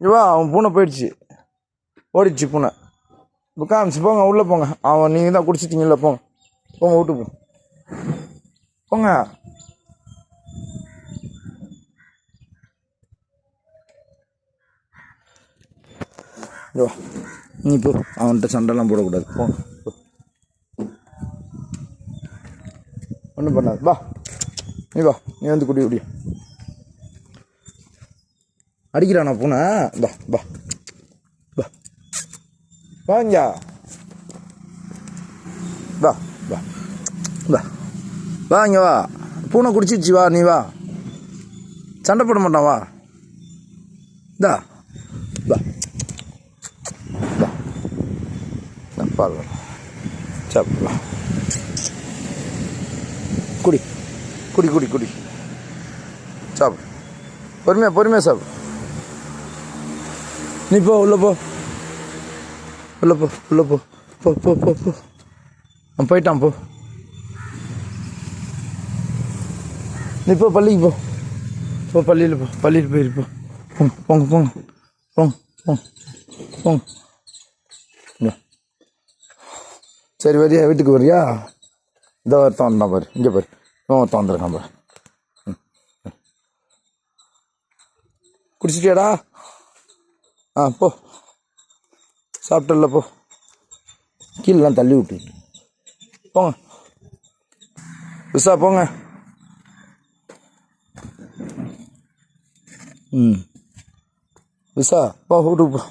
இங்க வா அவன் பூனை போயிடுச்சு. ஓடிச்சு பூனை. இப்போ காமிச்சு போங்க உள்ளே போங்க. அவன் நீங்கள் தான் குடிச்சிட்டீங்கல்ல போங்க. போங்க விட்டு போ. போங்க. இங்க வா நீ போ. அவன்கிட்ட சண்டைலாம் போடக்கூடாது. போ. ஒன்றும் பண்ணாது. வா. நீ வா. நீ வந்து குடி குடி அடிக்கிறானா பூனை. வா பா பா வாங்க வா வா. வா. வா இங்கே வா. பூனை குடிச்சிருச்சு வா நீ வா. சண்டை போட மாட்டான் வா. இந்தா வா. வா. சாப்பிடலாம் குடி. குடி குடி குடி. சாப்பிடு பொறுமையா பொறுமையா சாப்பிடு நீ போ உள்ள போ உள்ள போ உள்ள போ போ போ போ போ அவன் போயிட்டான் போ நீ போ பள்ளிக்கு போ போ பள்ளியில் போ பள்ளியில் போயிருப்போ போங்க போங்க போங்க போங்க போங்க போங்க சரி வரியா வீட்டுக்கு வரியா இதோ ஒருத்தன் வந்தான் பாரு இங்கே பாரு இவன் ஒருத்தன் வந்துருக்கான் பாரு ம், குடிச்சிட்டியாடா ஆ போ. சாப்பிட்டல போ. கீழெலாம் தள்ளி விட்டு. போங்க. விசா போங்க. ம். விசா போ வீட்டுக்கு போ.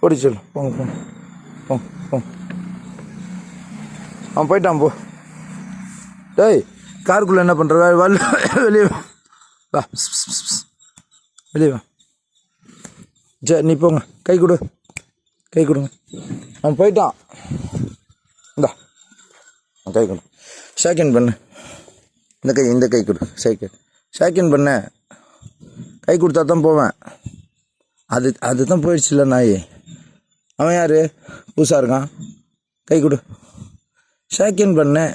ஓடி சொல்லு. போங்க போங்க. போங்க போங்க அவன் போயிட்டான் போ. டேய் காருக்குள்ளே என்ன பண்ணுற வெளியே வா. வெளியே வா. சரி நீ போங்க. கை கொடு. கை கொடுங்க. அவன் போயிட்டான். இந்தா. அவன் கை கொடு. ஷேக்கின் பண்ணு. இந்த கை இந்த கை கொடு. செகண்ட் ஷேக்கின் பண்ண. கை கொடுத்தா தான் போவேன். அது அது தான் போயிடுச்சுல நாய். அவன் யார்? புதுசாக இருக்கான். கை கொடு. ஷேக்கின் பண்ணு.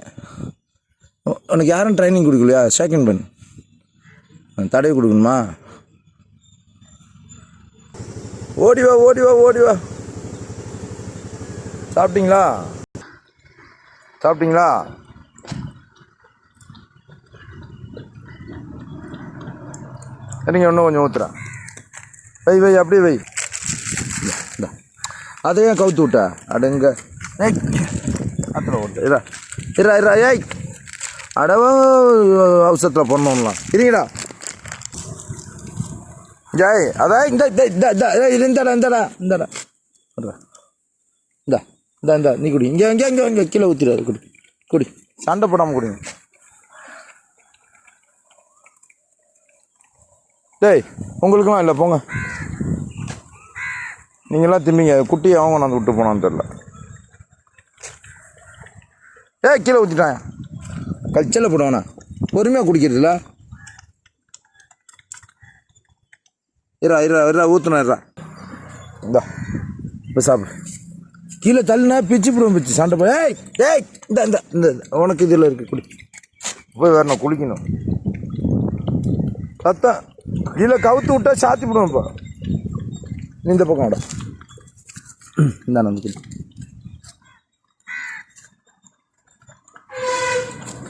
உனக்கு யாரும் ட்ரைனிங் கொடுக்கலையா? ஷேக்கின் பண்ணு. தடவை தடவி கொடுக்கணுமா? ஓடி வா ஓடி வா ஓடி வா சாப்பிட்டீங்களா? சாப்பிட்டீங்களா? சரிங்க இன்னும் கொஞ்சம் ஊற்றுறேன் வை வை அப்படியே வை. அதையும் அதை ஏன் கவுத்து விட்ட. அடங்க. அத்தனை ஓட்டு. இரா இரா இரா ஏய். அடவோ அவசரத்தில் பண்ணோம்லாம் இருங்கடா. ஜாய் அதான் இந்த இந்த இந்த இந்த இந்தடா இந்தடா இந்தடா இந்தா இந்தா இந்தா இந்தா நீ குடி இங்கே இங்கே இங்கே இங்கே கீழே ஊற்றிடாது குடி குடி சண்டை போடாமல் குடிங்க டேய் உங்களுக்குமா இல்லை போங்க நீங்களாம் திரும்பிங்க குட்டியை அவங்க கொண்டாந்து விட்டு போனான்னு தெரில ஏய் கீழே ஊற்றிட்டான் கல்ச்சலில் போடுவானா பொறுமையாக குடிக்கிறதுல இரா இரா இரா ஊற்றுனா இரா இந்தா இப்போ சாப்பிடு. கீழே தள்ளினா பிச்சு போடுவோம் பிச்சு. சண்டை போய் ஏய் ஏய் இந்த இந்த இந்த இந்த. உனக்கு இதில் இருக்கு குடி. போய் வரணும் குளிக்கணும். சத்தம் கீழே கவுத்து விட்டா சாத்தி விடுவோம் இப்போ நீ இந்த பக்கம் விட. இந்த நம்பிக்கை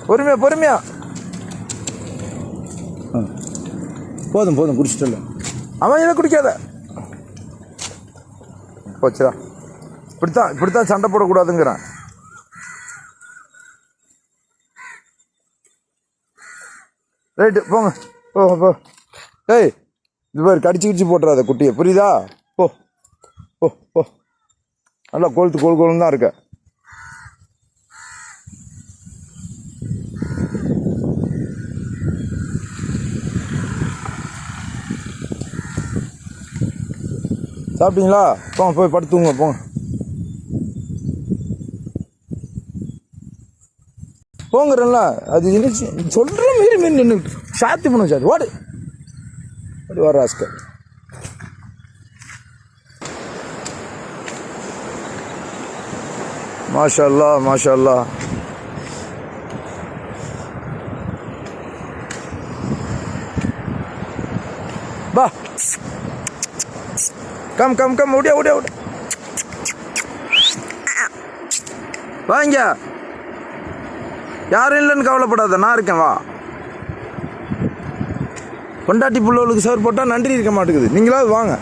பொறுமையா பொறுமையா. ஆ. போதும் போதும் குடிச்சிட்டு அவன் இதை குடிக்காத. போச்சுடா. இப்படித்தான் இப்படித்தான் சண்டை போடக்கூடாதுங்கிறான். ரைட்டு போங்க. போ போ. ஏய் இது மாதிரி கடிச்சு கிடிச்சு போட்டுறாத குட்டியை. புரியுதா? போ போ போ. நல்லா கொழுத்து கோல் கோலுன்னு தான் இருக்க. சாப்பிட்டீங்களா? போங்க போய் படுத்துங்க போங்க. போங்கிறல்ல அது என்ன சொல்கிற மாதிரி மாரி நின்று சாத்தி பண்ணும் சார் ஓடு. ஓடி வர ஆஸ்கர். மாஷா அல்லா மாஷா அல்லா கம் கம் கம் ஓடியா ஓடியா ஓடியா வாங்க. யாரும் இல்லைன்னு கவலைப்படாத. நான் இருக்கேன் வா. பொண்டாட்டி புள்ளவளுக்கு சோறு போட்டால் நன்றி இருக்க மாட்டேங்குது. நீங்களாவது வாங்க.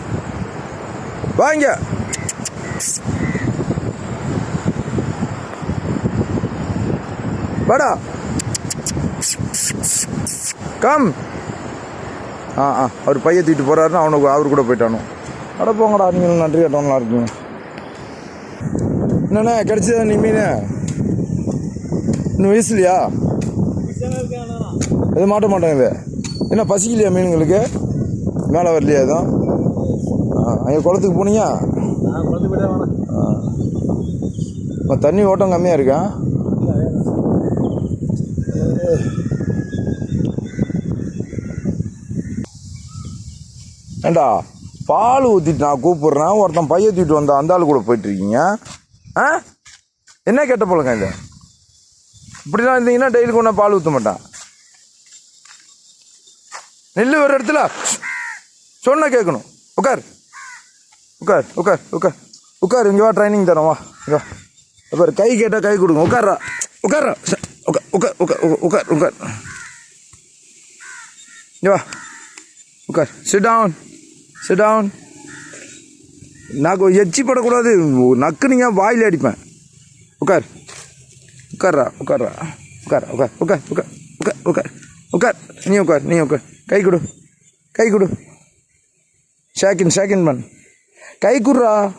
வாங்க. வாடா. கம் ஆ ஆ. அவர் பையன் தூக்கிட்டு போகிறாருன்னு அவனுக்கு அவர் கூட போயிட்டானோ. அட போங்கடா நீங்களும் நன்றி கட்டவங்களா இருக்கீங்க. என்னண்ணே கிடைச்சதா நீ மீன்? இன்னும் வயசுலையா? எதுவும் மாட்ட மாட்டேங்குது என்ன பசிக்கலையா மீனுங்களுக்கு? மேலே வரலையா எதுவும்? அங்கே குளத்துக்கு போனீங்க? இப்போ தண்ணி ஓட்டம் கம்மியாக இருக்கா? ஏண்டா? பால் ஊற்றிட்டு நான் கூப்பிட்றேன். ஒருத்தன் பைய தூக்கிட்டு வந்த அந்த ஆள் கூட போயிட்டுருக்கீங்க. ஆ? என்ன கெட்ட பழக்கம் இது? இப்படிலாம் இருந்தீங்கன்னா டெய்லி கொண்டா பால் ஊற்ற மாட்டான். நெல் ஒரு இடத்துல சொன்ன கேட்கணும். உட்கார் உட்கார் உட்கார் உட்கார் உட்கார் இங்கே வா ட்ரைனிங் தரோம் வா. இங்கே வா. கை கேட்டால் கை கொடுங்க. உட்கார்றா உட்கார்றா ச- உட்கார் உட்கார் உட்கார், உட்கார் உட்கார் இங்கே வா. உட்கார் சிட் டவுன் சிட் டவுன் நான் எச்சி படக்கூடாது. நக்குனீங்க வாயில் அடிப்பேன். உட்கார் உட்கார்றா உட்கார்றா உட்கார் உட்கார் உட்கார் உட்கார் உட்கார் உட்கார் உட்கார் நீ உட்கார் நீ உட்கார் கை கொடு. கை கொடு. ஷேக்கின் ஷேக்கின் பண் கை குடுறா.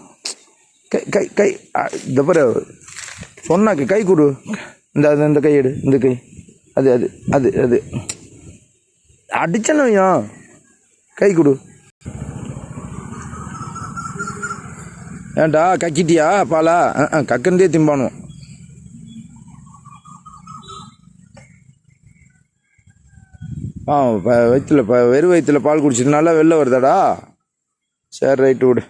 கை கை கை. இந்த பாரு. சொன்னாக்கு கை கொடு. இந்த அது இந்த கை எடு. இந்த கை. அது அது அது அது. அடிச்சனையா கை கொடு. ஏன்டா கக்கிட்டியா? பாலா. ஆ, ஆ, ஆ வயிற்றுல வெறும் வயிற்றுல பால் குடிச்சிட்டு வெளில வருதாடா? சரி ரைட்டு விடு.